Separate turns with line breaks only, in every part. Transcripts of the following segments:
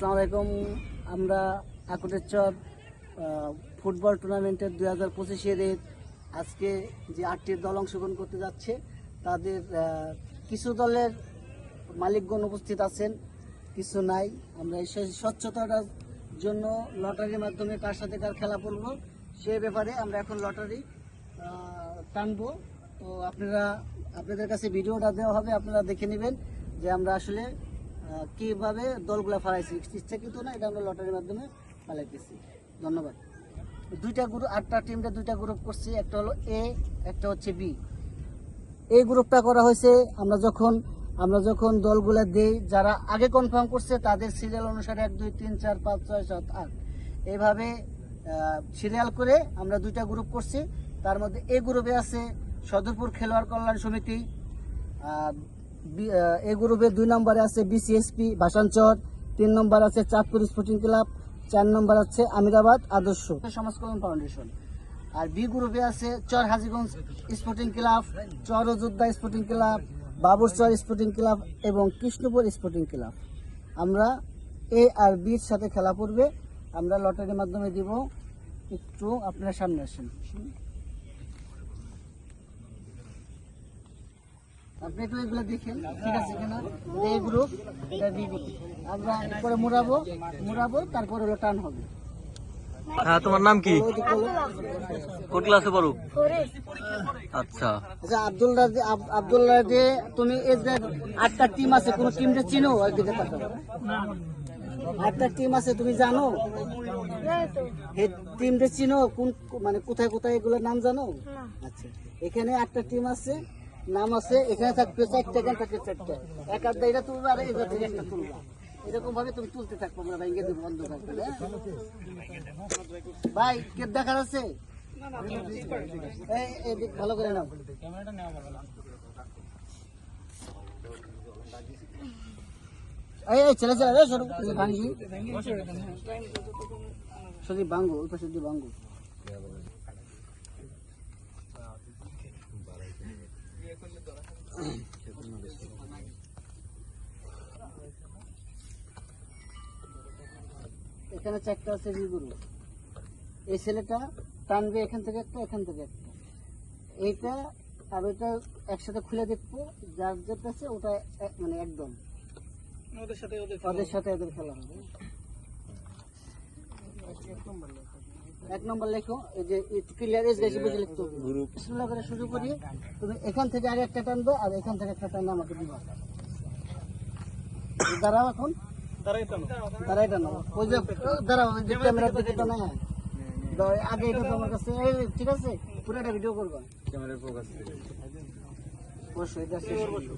আসসালামু আলাইকুম আমরা আকুটের চর ফুটবল টুর্নামেন্টের দুই হাজার পঁচিশের আজকে যে আটটি দল অংশগ্রহণ করতে যাচ্ছে, তাদের কিছু দলের মালিকগণ উপস্থিত আছেন, কিছু নাই। আমরা এই স্ব- স্বচ্ছতাটার জন্য লটারির মাধ্যমে কার সাথে কার খেলা করব সে ব্যাপারে আমরা এখন লটারি টানবো। তো আপনারা, আপনাদের কাছে ভিডিওটা দেওয়া হবে, আপনারা দেখে নেবেন যে আমরা আসলে কীভাবে দলগুলো ফালাইছি? ইচ্ছাকৃত না, এটা আমরা লটারির মাধ্যমে ফালাইতেছি। ধন্যবাদ। দুইটা গ্রুপ আটটা টিমটা দুইটা গ্রুপ করছি। একটা হলো এ একটা হচ্ছে বি এই গ্রুপটা করা হয়েছে, আমরা যখন আমরা যখন দলগুলো দেই, যারা আগে কনফার্ম করছে, তাদের সিরিয়াল অনুসারে এক, দুই, তিন, চার, পাঁচ, ছয়, সাত, আট। এইভাবে সিরিয়াল করে আমরা দুইটা গ্রুপ করছি। তার মধ্যে এ গ্রুপে আছে সদরপুর খেলোয়াড় কল্যাণ সমিতি আহ, গ্রুপে দুই নম্বরে আছে বিসিএসপি ভাসানচর তিন নম্বর আছে চাঁদপুর স্পোর্টিং ক্লাব চার নম্বর আছে আমিরাবাদ আদর্শ। সমাজ ফাউন্ডেশন। আর বি গ্রুপে আছে Char Hajiganj sporting club Char Joddha sporting club Baburchar sporting club এবং কৃষ্ণপুর স্পোর্টিং ক্লাব। আমরা এ আর বির সাথে খেলা পড়বে। আমরা লটারির মাধ্যমে দিব। একটু আপনার সামনে আসেন। আপনি একটু এগুলো দেখেন ঠিক আছে কিনা? এ গ্রুপ এটা বি গ্রুপ আমরা পরে মুড়াবো মুড়াবো তারপরে হলো টান হবে।
হ্যাঁ তোমার নাম কি। কোন ক্লাসে পড়ো? আচ্ছা।
আচ্ছা আব্দুল্লাহ যে- আব- আব্দুল্লাহ তুমি এই যে আটটা টিম আছে কোন টিমটা চিনো? ওইদিকে তাকাও আটটা টিম আছে তুমি জানো? এই টিমটা চিনো? কোন মানে কোথায় কোথায় এগুলোর নাম জানো? আচ্ছা এখানে আটটা টিম আছে। নাম আছে, এখানে থাকবে চারটা, এখানে থাকবে চারটা। এক আধটা এটা তুলবে আর এটা থেকে একটা তুলবা। এরকম ভাবে তুমি তুলতে থাকব, আমরা ভেঙে দেবো, বন্ধ থাকবে হ্যাঁ? ভাই, কে দেখার আছে? ভালো করে নাও। এই ছেলে ছেলে, এই সরু সরি ভাঙ্গো ওই পাশে দিয়ে ভাঙ্গো এখানে চারটা আছে বিগুরু এই ছেলেটা টানবে এখান থেকে একটা এখান থেকে একটা। এইটা আর ওইটা একসাথে খুলে দেখব যার যেটা আছে ওটা এক- মানে একদম। ওদের সাথে ওদের খেলা হবে। এক নম্বর লেখো এই যে ক্লিয়ার এজ গেছে বুঝে লিখতে হবে বিসমিল্লাহ করে শুরু করি। তুমি এখান থেকে আগে একটা টানবে আর এখান থেকে একটা টানবে আমাকে দিবা। দাঁড়াও এখন। দাঁড়াই টানো ওই যে দাঁড়াও যে ক্যামেরার দিকে টানো আগে এটা তো আমার কাছে ঠিক আছে? পুরোটা ভিডিও করবা। অবশ্যই এটা শেষ করব।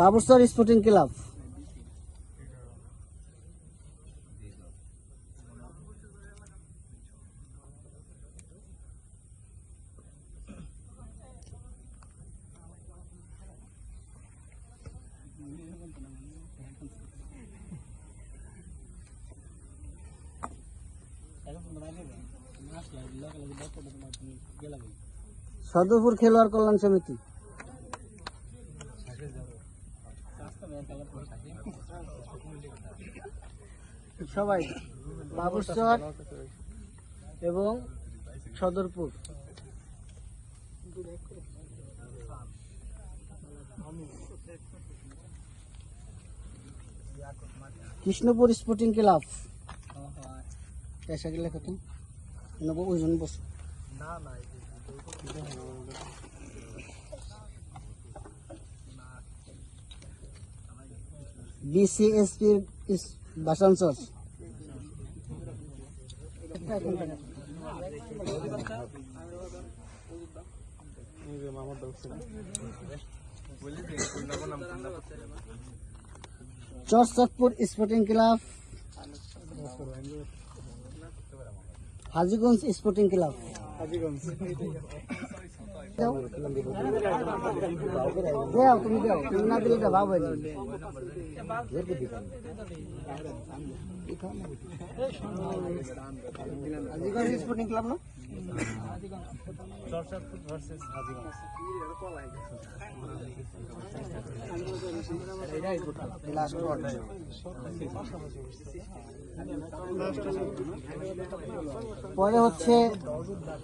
বাবুসর স্পোর্টিং ক্লাব সদরপুর খেলোয়াড় কল্যাণ সমিতি। সবাই বাবুরচর এবং সদরপুর। Krishnapur sporting club. পেশা গেলে কত? নেব ওইজন বসো। বিসিএসপি ভাষাঞ্চল Charchakpur sporting club. Hajiganj sporting club দাও দাও তুমি দাও তুমি না দিলে তো ভাব হয়নি হাজিগঞ্জ স্পোর্টিং ক্লাব না পরে হচ্ছে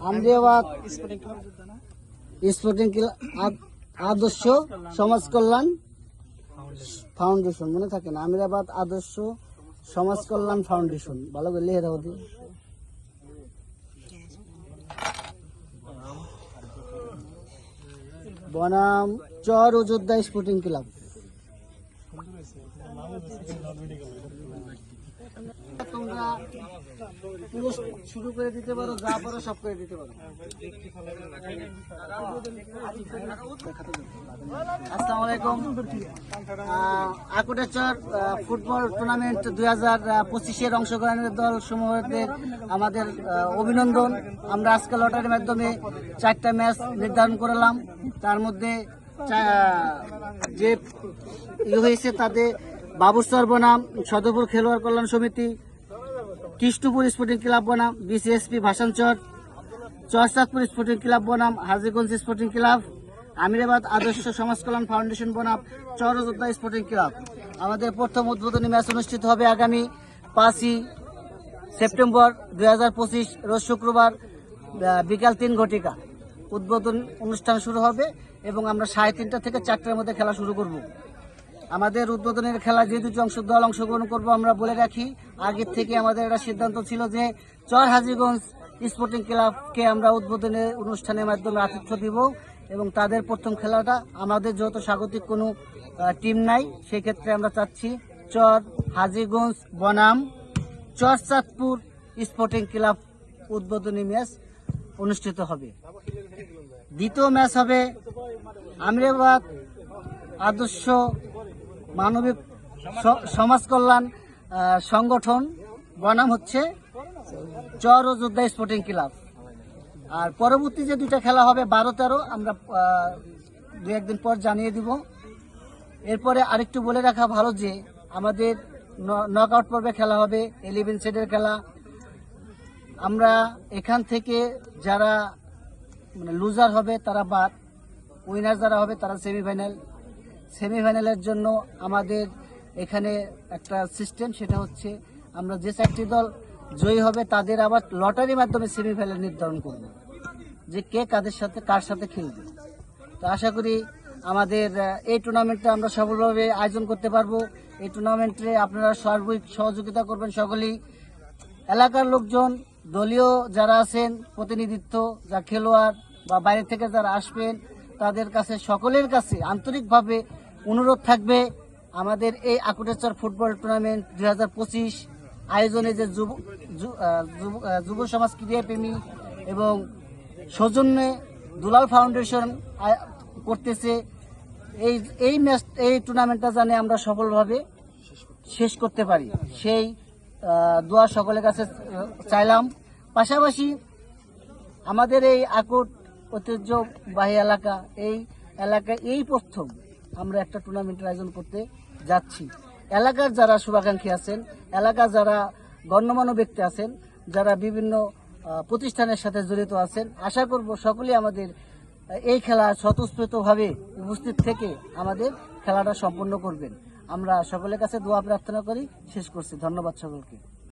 আমরিয়াবাদ স্পোর্টিং ক্লাব আদ- আদর্শ সমাজ কল্যাণ ফাউন্ডেশন মনে থাকে না? আমিরাবাদ আদর্শ সমাজ কল্যাণ ফাউন্ডেশন ভালো করে লিখে দাও বনাম চর অযোধ্যা স্পোর্টিং ক্লাব তোমরা পুরো শুরু করে দিতে পারো যা পারো সব করে দিতে পারো। আলাইকুম আহ, ফুটবল টুর্নামেন্ট দুই হাজার পঁচিশের অংশগ্রহণের দল সমূহদের আমাদের অভিনন্দন। আমরা আজকে লটারির মাধ্যমে চারটা ম্যাচ নির্ধারণ করলাম। তার মধ্যে যে হয়েছে তাতে বাবুসর বনাম সদরপুর খেলোয়াড় কল্যাণ সমিতি, কৃষ্ণপুর স্পোর্টিং ক্লাব বনাম, BCSP Bhasanchar Charsadpur sporting club বনাম, হাজিগঞ্জ স্পোর্টিং ক্লাব, আমিরাবাদ আদর্শ সমাজ কল্যাণ ফাউন্ডেশন বনাম চরযোদ্ধা স্পোর্টিং ক্লাব। আমাদের প্রথম উদ্বোধনী ম্যাচ অনুষ্ঠিত হবে আগামী পাঁচই সেপ্টেম্বর দুই হাজার পঁচিশ, রোজ শুক্রবার বিকাল তিন ঘটিকা। উদ্বোধন অনুষ্ঠান শুরু হবে এবং আমরা সাড়ে তিনটা থেকে চারটার মধ্যে খেলা শুরু করব। আমাদের উদ্বোধনের খেলা যে দুটি অংশ দল অংশগ্রহণ করব, আমরা বলে রাখি, আগের থেকে আমাদের একটা সিদ্ধান্ত ছিল যে চর হাজিগঞ্জ স্পোর্টিং ক্লাবকে আমরা উদ্বোধনের অনুষ্ঠানের মাধ্যমে আতিথ্য দিব এবং তাদের প্রথম খেলাটা আমাদের যেহেতু স্বাগতিক কোনো টিম নাই, সেক্ষেত্রে আমরা চাচ্ছি চর হাজিগঞ্জ বনাম চরচাঁদপুর স্পোর্টিং ক্লাব উদ্বোধনী ম্যাচ অনুষ্ঠিত হবে। দ্বিতীয় ম্যাচ হবে আমিরাবাদ আদর্শ মানবিক সমাজ কল্যাণ সংগঠন বনাম হচ্ছে চর ও যোদ্ধা স্পোর্টিং ক্লাব। আর পরবর্তী যে দুটা খেলা হবে বারো তেরো, আমরা দু, একদিন পর জানিয়ে দিব। এরপরে আরেকটু বলে রাখা ভালো যে আমাদের নক আউট পর্বে খেলা হবে ইলেভেন সেটের খেলা। আমরা এখান থেকে যারা মানে লুজার হবে, তারা বাদ। উইনার যারা হবে, তারা সেমিফাইনাল সেমিফাইনালের জন্য আমাদের এখানে একটা সিস্টেম সেটা হচ্ছে আমরা যে চারটি দল জয়ী হবে, তাদের আবার লটারির মাধ্যমে সেমিফাইনাল নির্ধারণ করব। যে কে কাদের সাথে, কার সাথে খেলবে। তো আশা করি আমাদের এই টুর্নামেন্টটা আমরা সফলভাবে আয়োজন করতে পারব। এই টুর্নামেন্টে আপনারা সার্বিক সহযোগিতা করবেন সকলেই। এলাকার লোকজন, দলীয় যারা আছেন, প্রতিনিধিত্ব, যা খেলোয়াড় বা বাইরে থেকে যারা আসবেন, তাদের কাছে, সকলের কাছে আন্তরিকভাবে অনুরোধ থাকবে আমাদের এই আকুটেচর ফুটবল টুর্নামেন্ট দুই হাজার পঁচিশ আয়োজনে যে যুব যুব সমাজ ক্রীড়াপ্রেমী এবং সৌজন্যে দুলাল ফাউন্ডেশন করতেছে। এই এই ম্যাচ, এই টুর্নামেন্টটা জানে আমরা সফলভাবে শেষ করতে পারি। সেই দোয়া সকলের কাছে চাইলাম। পাশাপাশি আমাদের এই আকুট ঐতিহ্যবাহী এলাকা, এই এলাকায় এই প্রথম। আমরা একটা টুর্নামেন্টের আয়োজন করতে যাচ্ছি। এলাকার যারা শুভাকাঙ্ক্ষী আছেন, এলাকার যারা গণ্যমান্য ব্যক্তি আছেন, যারা বিভিন্ন প্রতিষ্ঠানের সাথে জড়িত আছেন, আশা করব সকলেই আমাদের এই খেলা স্বতঃস্ফূর্তভাবে উপস্থিত থেকে আমাদের খেলাটা সম্পন্ন করবেন। আমরা সকলের কাছে দোয়া প্রার্থনা করি। শেষ করছি। ধন্যবাদ সকলকে।